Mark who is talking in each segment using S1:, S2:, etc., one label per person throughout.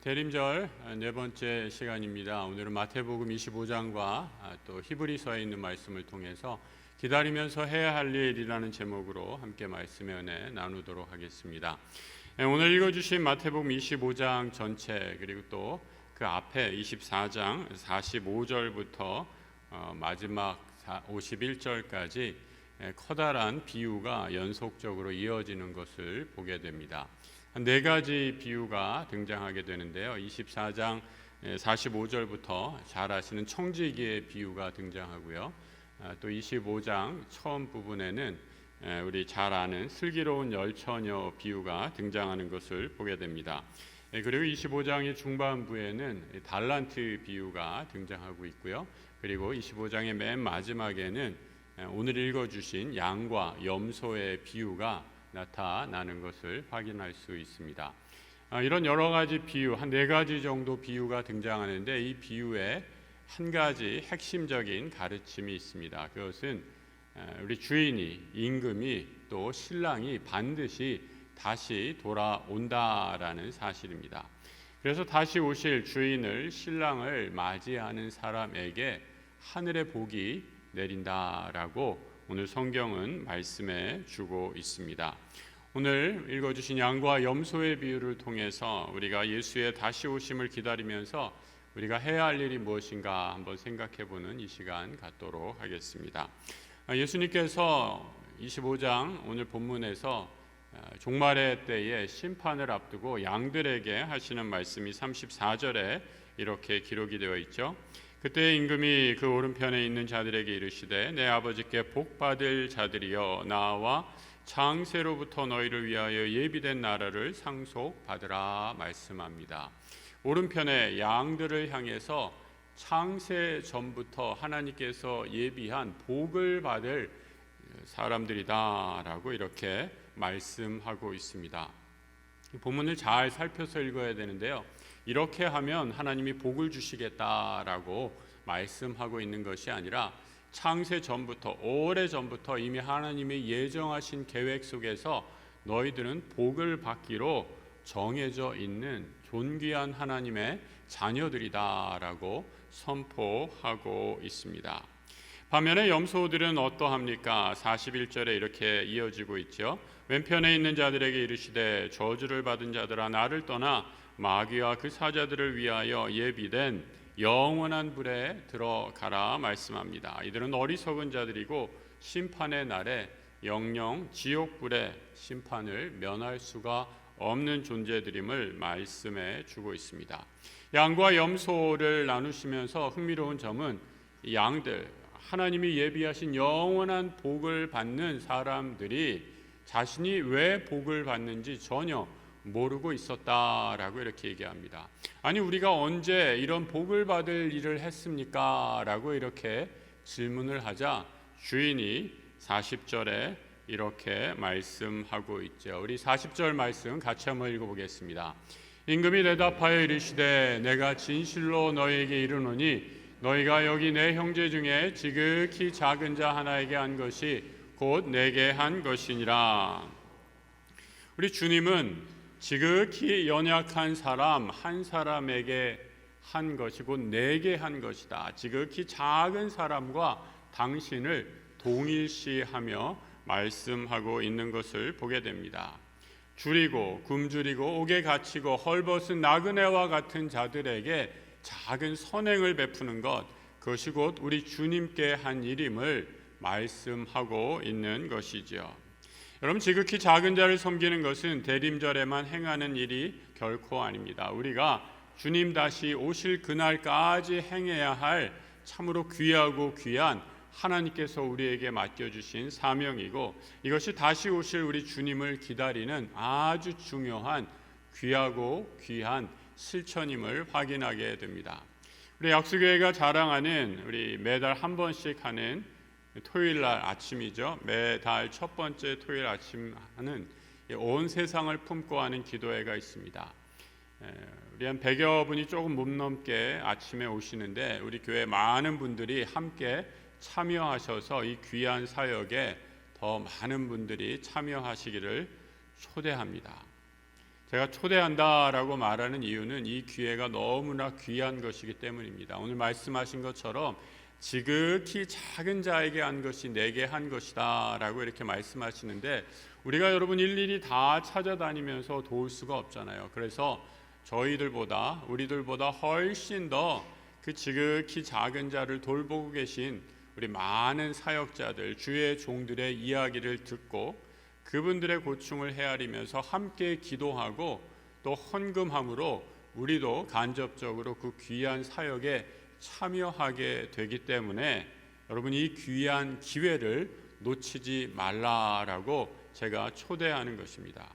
S1: 대림절 네 번째 시간입니다. 오늘은 마태복음 25장과 또 히브리서에 있는 말씀을 통해서 기다리면서 해야 할 일이라는 제목으로 함께 말씀의 은혜 나누도록 하겠습니다. 네, 오늘 읽어주신 마태복음 25장 전체 그리고 또 그 앞에 24장 45절부터 어, 마지막 51절까지 커다란 비유가 연속적으로 이어지는 것을 보게 됩니다. 한 네 가지 비유가 등장하게 되는데요. 24장 45절부터 잘 아시는 청지기의 비유가 등장하고요. 아, 또 25장 처음 부분에는 우리 잘 아는 슬기로운 열처녀 비유가 등장하는 것을 보게 됩니다. 그리고 25장의 중반부에는 달란트 비유가 등장하고 있고요. 그리고 25장의 맨 마지막에는 오늘 읽어주신 양과 염소의 비유가 나타나는 것을 확인할 수 있습니다. 아, 이런 여러 가지 비유, 한 네 가지 정도 비유가 등장하는데 이 비유에 한 가지 핵심적인 가르침이 있습니다. 그것은 우리 주인이 임금이 또 신랑이 반드시 다시 돌아온다라는 사실입니다. 그래서 다시 오실 주인을 신랑을 맞이하는 사람에게 하늘의 복이 내린다라고 오늘 성경은 말씀해 주고 있습니다. 오늘 읽어주신 양과 염소의 비유를 통해서 우리가 예수의 다시 오심을 기다리면서 우리가 해야 할 일이 무엇인가 한번 생각해 보는 이 시간 갖도록 하겠습니다. 예수님께서 25장 오늘 본문에서 종말의 때에 심판을 앞두고 양들에게 하시는 말씀이 34절에 이렇게 기록이 되어 있죠. 그때 임금이 그 오른편에 있는 자들에게 이르시되 내 아버지께 복 받을 자들이여 나와 창세로부터 너희를 위하여 예비된 나라를 상속받으라 말씀합니다. 오른편에 양들을 향해서 창세 전부터 하나님께서 예비한 복을 받을 사람들이다라고 이렇게 말씀하고 있습니다. 본문을 잘 살펴서 읽어야 되는데요. 이렇게 하면 하나님이 복을 주시겠다라고 말씀하고 있는 것이 아니라 창세 전부터 오래 전부터 이미 하나님이 예정하신 계획 속에서 너희들은 복을 받기로 정해져 있는 존귀한 하나님의 자녀들이다라고 선포하고 있습니다. 반면에 염소들은 어떠합니까? 41절에 이렇게 이어지고 있죠. 왼편에 있는 자들에게 이르시되 저주를 받은 자들아 나를 떠나 마귀와 그 사자들을 위하여 예비된 영원한 불에 들어가라 말씀합니다. 이들은 어리석은 자들이고 심판의 날에 영영 지옥 불의 심판을 면할 수가 없는 존재들임을 말씀해 주고 있습니다. 양과 염소를 나누시면서 흥미로운 점은 양들 하나님이 예비하신 영원한 복을 받는 사람들이 자신이 왜 복을 받는지 전혀 모르고 있었다라고 이렇게 얘기합니다. 아니 우리가 언제 이런 복을 받을 일을 했습니까? 라고 이렇게 질문을 하자 주인이 40절에 이렇게 말씀하고 있죠. 우리 40절 말씀 같이 한번 읽어보겠습니다. 임금이 대답하여 이르시되 내가 진실로 너에게 이르노니 너희가 여기 내 형제 중에 지극히 작은 자 하나에게 한 것이 곧 내게 한 것이니라. 우리 주님은 지극히 연약한 사람 한 사람에게 한 것이 곧 내게 한 것이다. 지극히 작은 사람과 당신을 동일시하며 말씀하고 있는 것을 보게 됩니다. 줄이고 굶주리고 옥에 갇히고 헐벗은 나그네와 같은 자들에게 작은 선행을 베푸는 것 그것이 곧 우리 주님께 한 일임을 말씀하고 있는 것이지요. 여러분 지극히 작은 자를 섬기는 것은 대림절에만 행하는 일이 결코 아닙니다. 우리가 주님 다시 오실 그날까지 행해야 할 참으로 귀하고 귀한 하나님께서 우리에게 맡겨주신 사명이고 이것이 다시 오실 우리 주님을 기다리는 아주 중요한 귀하고 귀한 실천임을 확인하게 됩니다. 우리 약수교회가 자랑하는 우리 매달 한 번씩 하는 토요일 날 아침이죠. 매달 첫 번째 토요일 아침 하는 온 세상을 품고 하는 기도회가 있습니다. 우리 한 100여 분이 조금 못 넘게 아침에 오시는데 우리 교회 많은 분들이 함께 참여하셔서 이 귀한 사역에 더 많은 분들이 참여하시기를 초대합니다. 제가 초대한다라고 말하는 이유는 이 기회가 너무나 귀한 것이기 때문입니다. 오늘 말씀하신 것처럼 지극히 작은 자에게 한 것이 내게 한 것이다 라고 이렇게 말씀하시는데 우리가 여러분 일일이 다 찾아다니면서 도울 수가 없잖아요. 그래서 저희들보다 우리들보다 훨씬 더 그 지극히 작은 자를 돌보고 계신 우리 많은 사역자들 주의 종들의 이야기를 듣고 그분들의 고충을 헤아리면서 함께 기도하고 또 헌금함으로 우리도 간접적으로 그 귀한 사역에 참여하게 되기 때문에 여러분 이 귀한 기회를 놓치지 말라라고 제가 초대하는 것입니다.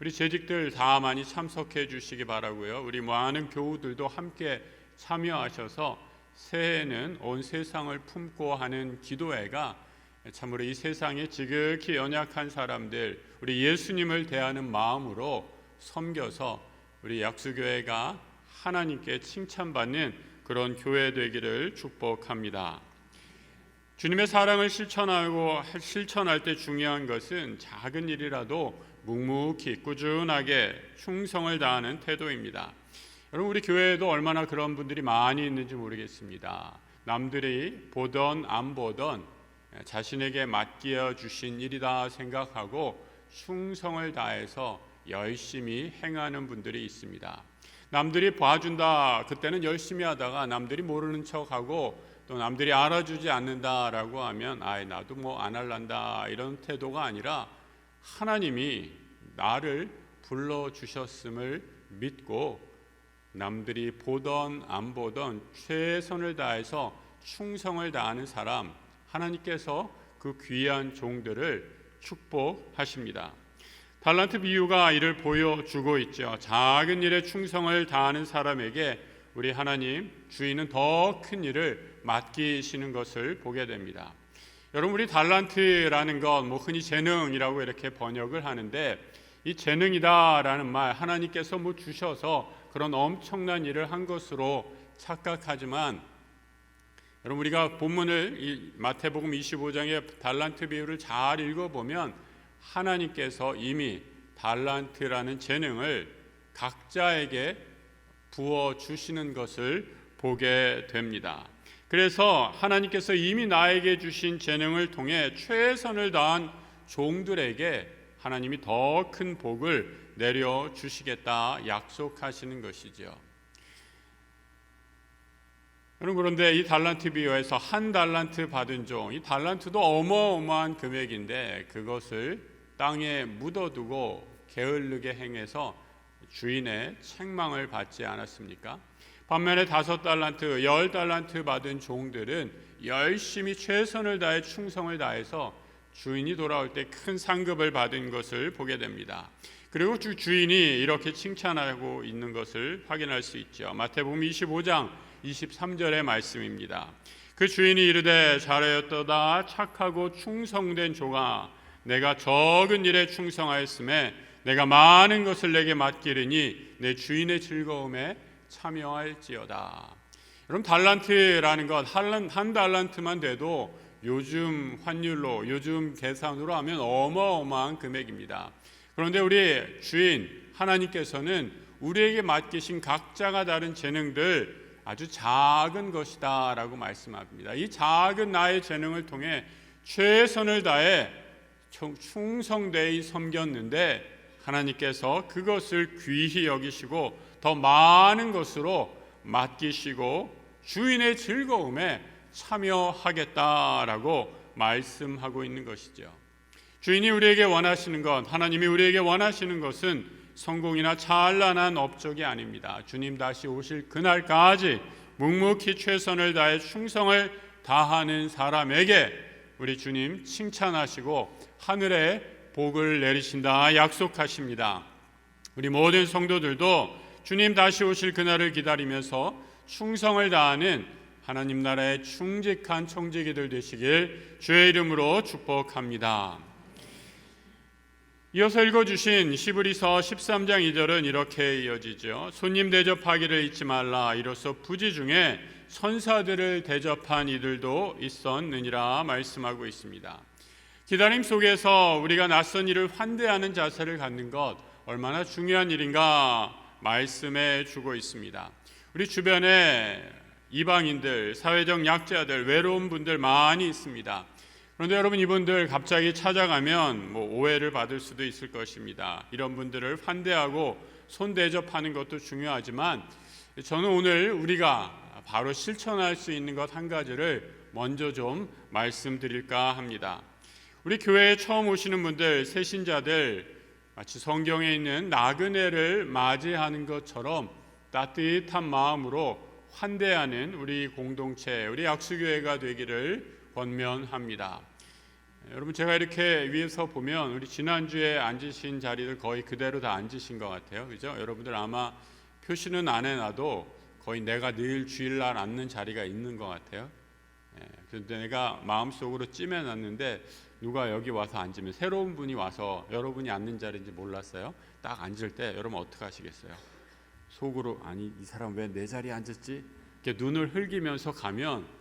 S1: 우리 재직들 다 많이 참석해 주시기 바라고요. 우리 많은 교우들도 함께 참여하셔서 새해에는 온 세상을 품고 하는 기도회가 참으로 이 세상에 지극히 연약한 사람들 우리 예수님을 대하는 마음으로 섬겨서 우리 약수교회가 하나님께 칭찬받는 그런 교회 되기를 축복합니다. 주님의 사랑을 실천하고 실천할 때 중요한 것은 작은 일이라도 묵묵히 꾸준하게 충성을 다하는 태도입니다. 여러분 우리 교회에도 얼마나 그런 분들이 많이 있는지 모르겠습니다. 남들이 보던 안 보던 자신에게 맡겨 주신 일이다 생각하고 충성을 다해서 열심히 행하는 분들이 있습니다. 남들이 봐준다 그때는 열심히 하다가 남들이 모르는 척하고 또 남들이 알아주지 않는다라고 하면 아이 나도 뭐 안 할란다 이런 태도가 아니라 하나님이 나를 불러 주셨음을 믿고 남들이 보던 안 보던 최선을 다해서 충성을 다하는 사람 하나님께서 그 귀한 종들을 축복하십니다. 달란트 비유가 이를 보여주고 있죠. 작은 일에 충성을 다하는 사람에게 우리 하나님 주인은 더 큰 일을 맡기시는 것을 보게 됩니다. 여러분 우리 달란트라는 것뭐 흔히 재능이라고 이렇게 번역을 하는데 이 재능이다라는 말 하나님께서 뭐 주셔서 그런 엄청난 일을 한 것으로 착각하지만 여러분 우리가 본문을 마태복음 25장의 달란트 비유를 잘 읽어보면 하나님께서 이미 달란트라는 재능을 각자에게 부어 주시는 것을 보게 됩니다. 그래서 하나님께서 이미 나에게 주신 재능을 통해 최선을 다한 종들에게 하나님이 더 큰 복을 내려 주시겠다 약속하시는 것이죠. 여러분 그런데 이 달란트 비유에서 한 달란트 받은 종, 이 달란트도 어마어마한 금액인데 그것을 땅에 묻어두고 게을르게 행해서 주인의 책망을 받지 않았습니까? 반면에 다섯 달란트, 열 달란트 받은 종들은 열심히 최선을 다해 충성을 다해서 주인이 돌아올 때 큰 상급을 받은 것을 보게 됩니다. 그리고 주 주인이 이렇게 칭찬하고 있는 것을 확인할 수 있죠. 마태복음 25장 23절의 말씀입니다. 그 주인이 이르되 잘하였도다 착하고 충성된 종아 내가 적은 일에 충성하였음에 내가 많은 것을 내게 맡기르니 내 주인의 즐거움에 참여할지어다. 여러분 달란트라는 것 한 달란트만 돼도 요즘 환율로 요즘 계산으로 하면 어마어마한 금액입니다. 그런데 우리 주인 하나님께서는 우리에게 맡기신 각자가 다른 재능들 아주 작은 것이다 라고 말씀합니다. 이 작은 나의 재능을 통해 최선을 다해 충성되이 섬겼는데 하나님께서 그것을 귀히 여기시고 더 많은 것으로 맡기시고 주인의 즐거움에 참여하겠다라고 말씀하고 있는 것이죠. 주인이 우리에게 원하시는 것, 하나님이 우리에게 원하시는 것은 성공이나 찬란한 업적이 아닙니다. 주님 다시 오실 그날까지 묵묵히 최선을 다해 충성을 다하는 사람에게 우리 주님 칭찬하시고 하늘에 복을 내리신다 약속하십니다. 우리 모든 성도들도 주님 다시 오실 그날을 기다리면서 충성을 다하는 하나님 나라의 충직한 청지기들 되시길 주의 이름으로 축복합니다. 이어서 읽어주신 시브리서 13장 2절은 이렇게 이어지죠. 손님 대접하기를 잊지 말라. 이로써 부지 중에 선사들을 대접한 이들도 있었느니라 말씀하고 있습니다. 기다림 속에서 우리가 낯선 일을 환대하는 자세를 갖는 것 얼마나 중요한 일인가 말씀해 주고 있습니다. 우리 주변에 이방인들, 사회적 약자들, 외로운 분들 많이 있습니다. 그런데 여러분 이분들 갑자기 찾아가면 뭐 오해를 받을 수도 있을 것입니다. 이런 분들을 환대하고 손 대접하는 것도 중요하지만 저는 오늘 우리가 바로 실천할 수 있는 것 한 가지를 먼저 좀 말씀드릴까 합니다. 우리 교회에 처음 오시는 분들, 새신자들 마치 성경에 있는 나그네를 맞이하는 것처럼 따뜻한 마음으로 환대하는 우리 공동체, 우리 약수교회가 되기를 권면합니다. 여러분 제가 이렇게 위에서 보면 우리 지난주에 앉으신 자리들 거의 그대로 다 앉으신 것 같아요. 그죠? 여러분들 아마 표시는 안 해놔도 거의 내가 늘 주일날 앉는 자리가 있는 것 같아요. 예, 그런데 내가 마음속으로 찜해놨는데 누가 여기 와서 앉으면 새로운 분이 와서 여러분이 앉는 자리인지 몰랐어요. 딱 앉을 때 여러분 어떻게 하시겠어요? 속으로 아니 이 사람 왜 내 자리에 앉았지? 이렇게 눈을 흘기면서 가면 아,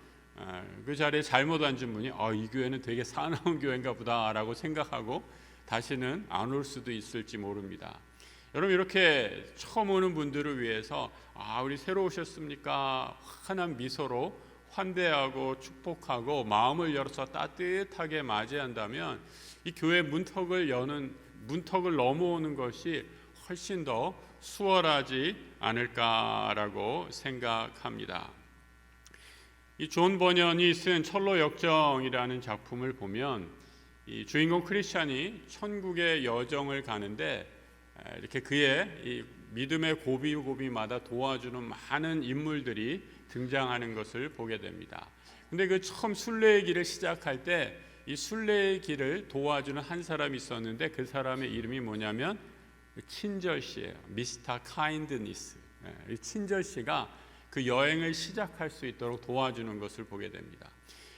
S1: 그 자리에 잘못 앉은 분이 아, 이 교회는 되게 사나운 교회인가 보다라고 생각하고 다시는 안 올 수도 있을지 모릅니다. 여러분 이렇게 처음 오는 분들을 위해서 아 우리 새로 오셨습니까? 환한 미소로 환대하고 축복하고 마음을 열어서 따뜻하게 맞이한다면 이 교회 문턱을 여는 문턱을 넘어오는 것이 훨씬 더 수월하지 않을까라고 생각합니다. 이 존 버년이 쓴 철로 역정이라는 작품을 보면 이 주인공 크리스찬이 천국의 여정을 가는데 이렇게 그의 이 믿음의 고비 고비마다 도와주는 많은 인물들이 등장하는 것을 보게 됩니다. 근데 그 처음 순례의 길을 시작할 때 이 순례의 길을 도와주는 한 사람이 있었는데 그 사람의 이름이 뭐냐면 친절 씨예요. 미스터 카인드니스. 이 친절 씨가 그 여행을 시작할 수 있도록 도와주는 것을 보게 됩니다.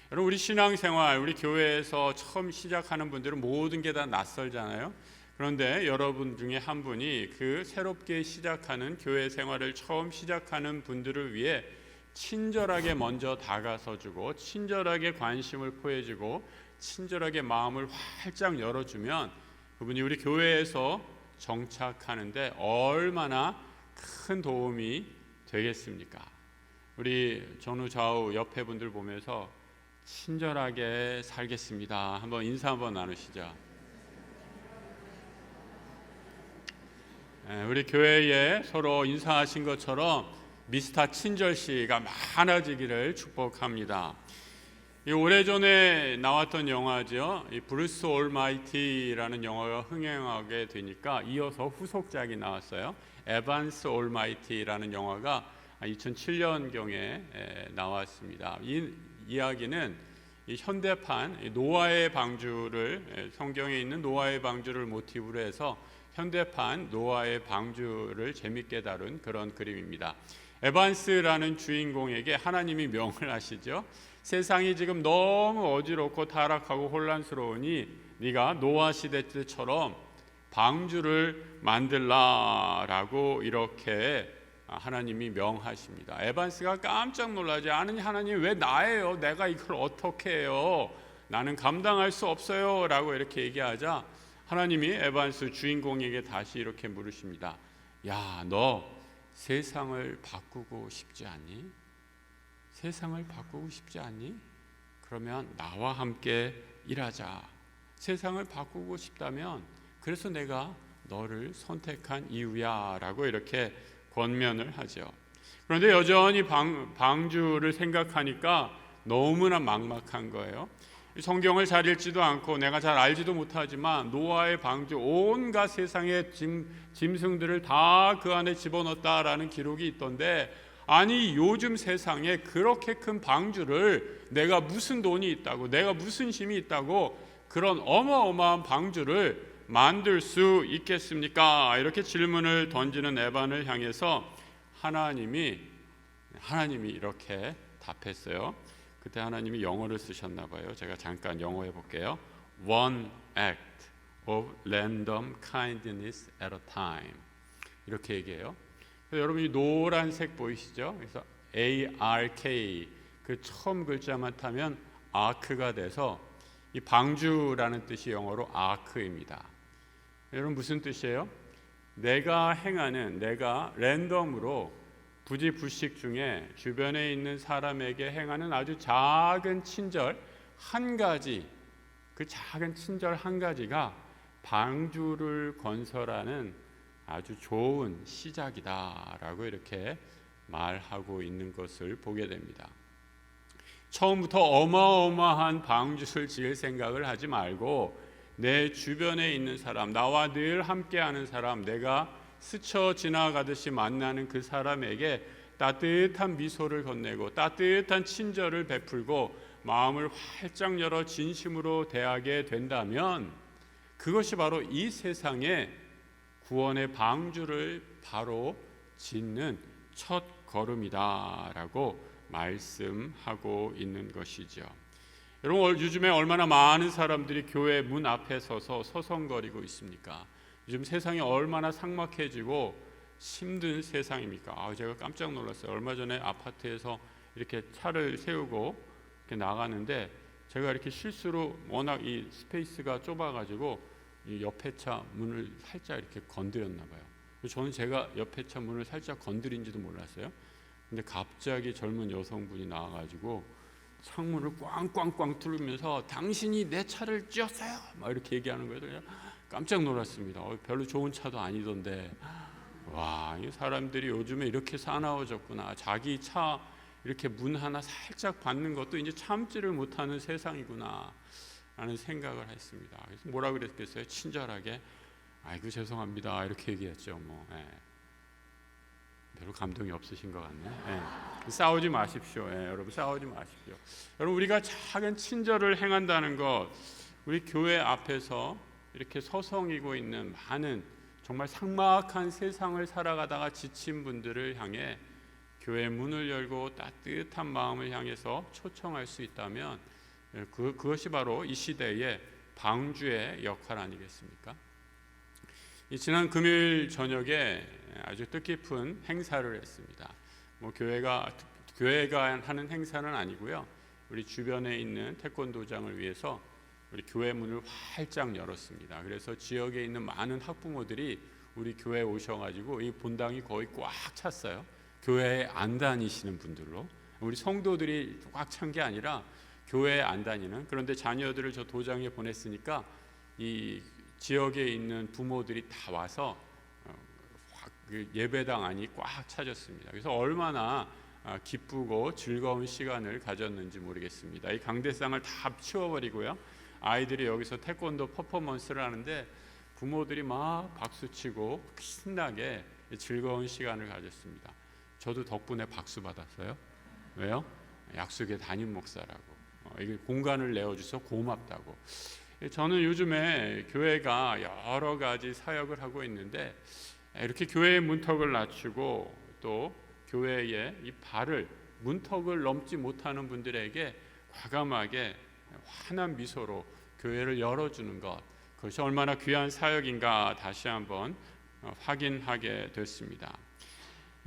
S1: 여러분 우리 신앙생활, 우리 교회에서 처음 시작하는 분들은 모든 게 다 낯설잖아요. 그런데 여러분 중에 한 분이 그 새롭게 시작하는 교회 생활을 처음 시작하는 분들을 위해 친절하게 먼저 다가서 주고 친절하게 관심을 포해 주고 친절하게 마음을 활짝 열어 주면 그분이 우리 교회에서 정착하는데 얼마나 큰 도움이 되겠습니까? 우리 전후 좌우 옆에 분들 보면서 친절하게 살겠습니다. 한번 인사 한번 나누시죠. 예, 우리 교회에 서로 인사하신 것처럼 미스터 친절 씨가 많아지기를 축복합니다. 이 오래전에 나왔던 영화죠. 이 브루스 올마이티라는 영화가 흥행하게 되니까 이어서 후속작이 나왔어요. 에반스 올마이티라는 영화가 2007년 경에 나왔습니다. 이 이야기는 이 현대판 노아의 방주를 성경에 있는 노아의 방주를 모티브로 해서 현대판 노아의 방주를 재밌게 다룬 그런 그림입니다. 에반스라는 주인공에게 하나님이 명을 하시죠. 세상이 지금 너무 어지럽고 타락하고 혼란스러우니 네가 노아 시대 때처럼 방주를 만들라라고 이렇게 하나님이 명하십니다. 에반스가 깜짝 놀라지 아니 하나님 왜 나예요? 내가 이걸 어떻게 해요? 나는 감당할 수 없어요라고 이렇게 얘기하자 하나님이 에반스 주인공에게 다시 이렇게 물으십니다. 야, 너 세상을 바꾸고 싶지 않니? 세상을 바꾸고 싶지 않니? 그러면 나와 함께 일하자. 세상을 바꾸고 싶다면 그래서 내가 너를 선택한 이유야라고 이렇게 권면을 하죠. 그런데 여전히 방, 방주를 생각하니까 너무나 막막한 거예요. 성경을 잘 읽지도 않고 내가 잘 알지도 못하지만 노아의 방주 온갖 세상의 짐, 짐승들을 다 그 안에 집어넣었다라는 기록이 있던데 아니 요즘 세상에 그렇게 큰 방주를 내가 무슨 돈이 있다고 내가 무슨 힘이 있다고 그런 어마어마한 방주를 만들 수 있겠습니까? 이렇게 질문을 던지는 에반을 향해서 하나님이 하나님이 이렇게 답했어요. 그때 하나님이 영어를 쓰셨나 봐요. 제가 잠깐 영어 해 볼게요. One act of random kindness at a time. 이렇게 얘기해요. 여러분 이 노란색 보이시죠? 그래서 ARK 그 처음 글자만 타면 아크가 돼서 이 방주라는 뜻이 영어로 아크입니다. 여러분 무슨 뜻이에요? 내가 행하는 내가 랜덤으로 부지불식 중에 주변에 있는 사람에게 행하는 아주 작은 친절 한 가지 그 작은 친절 한 가지가 방주를 건설하는 아주 좋은 시작이다라고 이렇게 말하고 있는 것을 보게 됩니다. 처음부터 어마어마한 방주를 지을 생각을 하지 말고 내 주변에 있는 사람, 나와 늘 함께하는 사람, 내가 스쳐 지나가듯이 만나는 그 사람에게 따뜻한 미소를 건네고 따뜻한 친절을 베풀고 마음을 활짝 열어 진심으로 대하게 된다면 그것이 바로 이 세상에 구원의 방주를 바로 짓는 첫 걸음이다라고 말씀하고 있는 것이죠. 여러분 요즘에 얼마나 많은 사람들이 교회 문 앞에 서서 서성거리고 있습니까? 요즘 세상이 얼마나 삭막해지고 힘든 세상입니까? 아, 제가 깜짝 놀랐어요. 얼마 전에 아파트에서 이렇게 차를 세우고 이렇게 나가는데 제가 이렇게 실수로 워낙 이 스페이스가 좁아가지고 이 옆에 차 문을 살짝 이렇게 건드렸나 봐요. 저는 제가 옆에 차 문을 살짝 건드린지도 몰랐어요. 근데 갑자기 젊은 여성분이 나와가지고 창문을 꽝꽝꽝 뚫으면서 당신이 내 차를 찧었어요. 막 이렇게 얘기하는 거예요. 깜짝 놀랐습니다. 어, 별로 좋은 차도 아니던데 와, 이 사람들이 요즘에 이렇게 사나워졌구나. 자기 차 이렇게 문 하나 살짝 받는 것도 이제 참지를 못하는 세상이구나. 라는 생각을 했습니다. 그래서 뭐라 그랬겠어요? 친절하게 아이고 죄송합니다. 이렇게 얘기했죠. 뭐. 예. 별로 감동이 없으신 것 같네. 예. 싸우지 마십시오. 예, 여러분 싸우지 마십시오. 여러분 우리가 작은 친절을 행한다는 것, 우리 교회 앞에서 이렇게 서성이고 있는 많은 정말 삭막한 세상을 살아가다가 지친 분들을 향해 교회 문을 열고 따뜻한 마음을 향해서 초청할 수 있다면 그, 그것이 바로 이 시대의 방주의 역할 아니겠습니까? 이 지난 금요일 저녁에 아주 뜻깊은 행사를 했습니다. 뭐 교회가 교회가 하는 행사는 아니고요. 우리 주변에 있는 태권도장을 위해서 우리 교회 문을 활짝 열었습니다. 그래서 지역에 있는 많은 학부모들이 우리 교회에 오셔가지고 이 본당이 거의 꽉 찼어요. 교회에 안 다니시는 분들로 우리 성도들이 꽉 찬 게 아니라 교회에 안 다니는 그런데 자녀들을 저 도장에 보냈으니까 이 지역에 있는 부모들이 다 와서 그 예배당 안이 꽉 차졌습니다. 그래서 얼마나 기쁘고 즐거운 시간을 가졌는지 모르겠습니다. 이 강대상을 다 치워버리고요. 아이들이 여기서 태권도 퍼포먼스를 하는데 부모들이 막 박수치고 신나게 즐거운 시간을 가졌습니다. 저도 덕분에 박수 받았어요. 왜요? 약속의 담임 목사라고. 어, 이게 공간을 내어줘서 고맙다고. 저는 요즘에 교회가 여러 가지 사역을 하고 있는데 이렇게 교회의 문턱을 낮추고 또 교회의 이 발을 문턱을 넘지 못하는 분들에게 과감하게 환한 미소로 교회를 열어주는 것 그것이 얼마나 귀한 사역인가 다시 한번 어, 확인하게 됐습니다.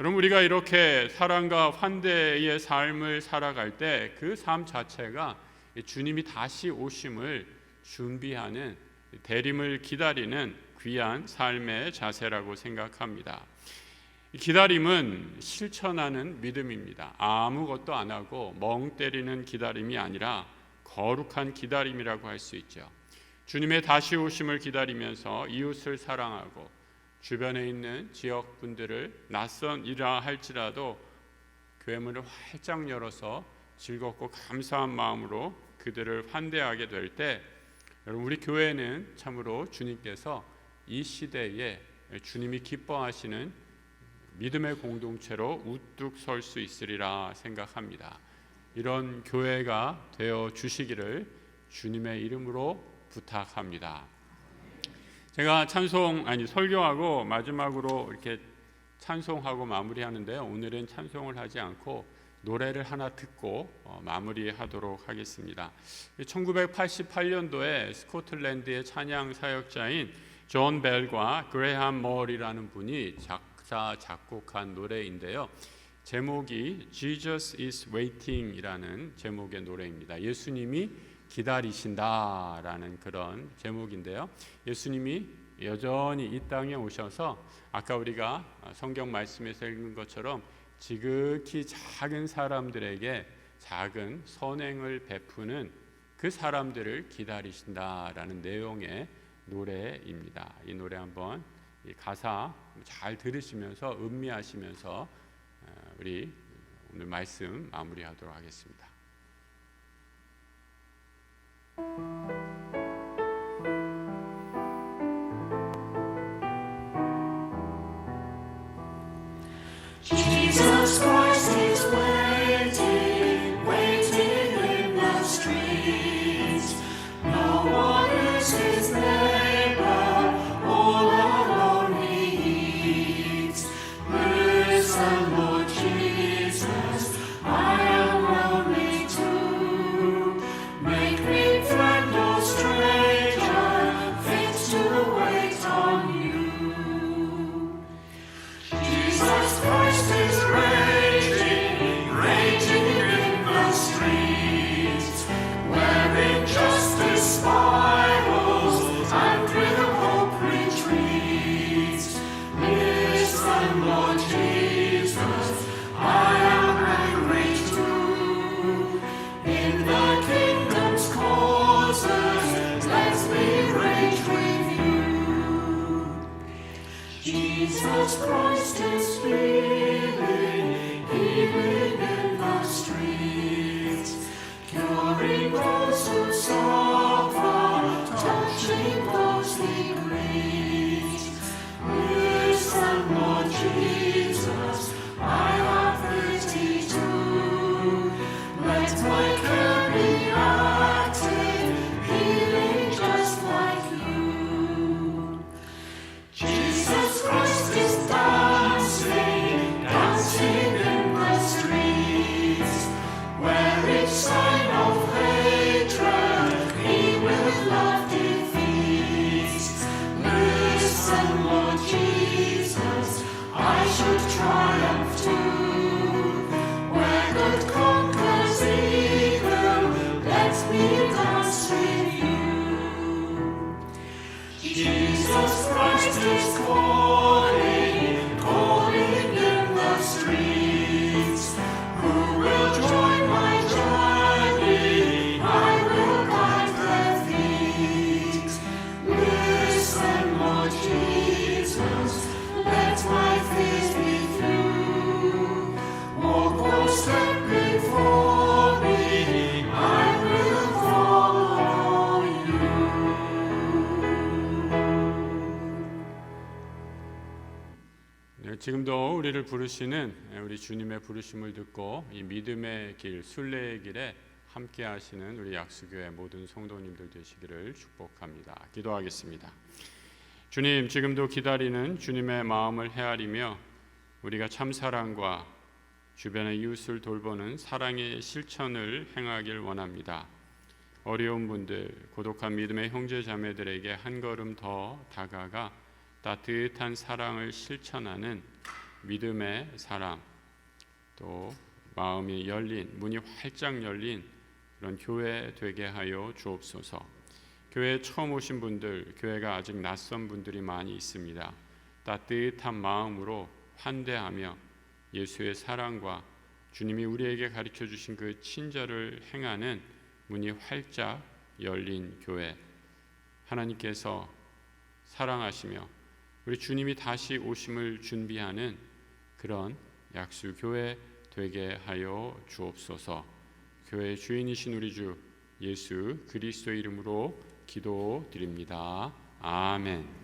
S1: 여러분 우리가 이렇게 사랑과 환대의 삶을 살아갈 때 그 삶 자체가 주님이 다시 오심을 준비하는 대림을 기다리는 귀한 삶의 자세라고 생각합니다. 기다림은 실천하는 믿음입니다. 아무것도 안 하고 멍 때리는 기다림이 아니라 거룩한 기다림이라고 할 수 있죠. 주님의 다시 오심을 기다리면서 이웃을 사랑하고 주변에 있는 지역 분들을 낯선이라 할지라도 교회 문을 활짝 열어서 즐겁고 감사한 마음으로 그들을 환대하게 될 때 여러분 우리 교회는 참으로 주님께서 이 시대에 주님이 기뻐하시는 믿음의 공동체로 우뚝 설 수 있으리라 생각합니다. 이런 교회가 되어 주시기를 주님의 이름으로 부탁합니다. 제가 찬송 아니 설교하고 마지막으로 이렇게 찬송하고 마무리하는데요. 오늘은 찬송을 하지 않고 노래를 하나 듣고 어, 마무리하도록 하겠습니다. 1988년도에 스코틀랜드의 찬양 사역자인 존 벨과 그레함 몰이라는 분이 작사 작곡한 노래인데요. 제목이 Jesus is waiting이라는 제목의 노래입니다. 예수님이 기다리신다라는 그런 제목인데요. 예수님이 여전히 이 땅에 오셔서 아까 우리가 성경 말씀에서 읽은 것처럼 지극히 작은 사람들에게 작은 선행을 베푸는 그 사람들을 기다리신다라는 내용의 노래입니다. 이 노래 한번 이 가사 잘 들으시면서 음미하시면서 어, 우리 오늘 말씀 마무리하도록 하겠습니다.
S2: Jesus
S1: 우리를 부르시는 우리 주님의 부르심을 듣고 이 믿음의 길, 순례의 길에 함께 하시는 우리 약수교회 모든 성도님들 되시기를 축복합니다. 기도하겠습니다. 주님, 지금도 기다리는 주님의 마음을 헤아리며 우리가 참 사랑과 주변의 이웃을 돌보는 사랑의 실천을 행하길 원합니다. 어려운 분들, 고독한 믿음의 형제 자매들에게 한 걸음 더 다가가 따뜻한 사랑을 실천하는 믿음의 사람, 또 마음이 열린 문이 활짝 열린 그런 교회 되게 하여 주옵소서. 교회에 처음 오신 분들, 교회가 아직 낯선 분들이 많이 있습니다. 따뜻한 마음으로 환대하며 예수의 사랑과 주님이 우리에게 가르쳐 주신 그 친절을 행하는 문이 활짝 열린 교회. 하나님께서 사랑하시며 우리 주님이 다시 오심을 준비하는 그런 약수 교회 되게 하여 주옵소서. 교회의 주인이신 우리 주 예수 그리스도 이름으로 기도드립니다. 아멘.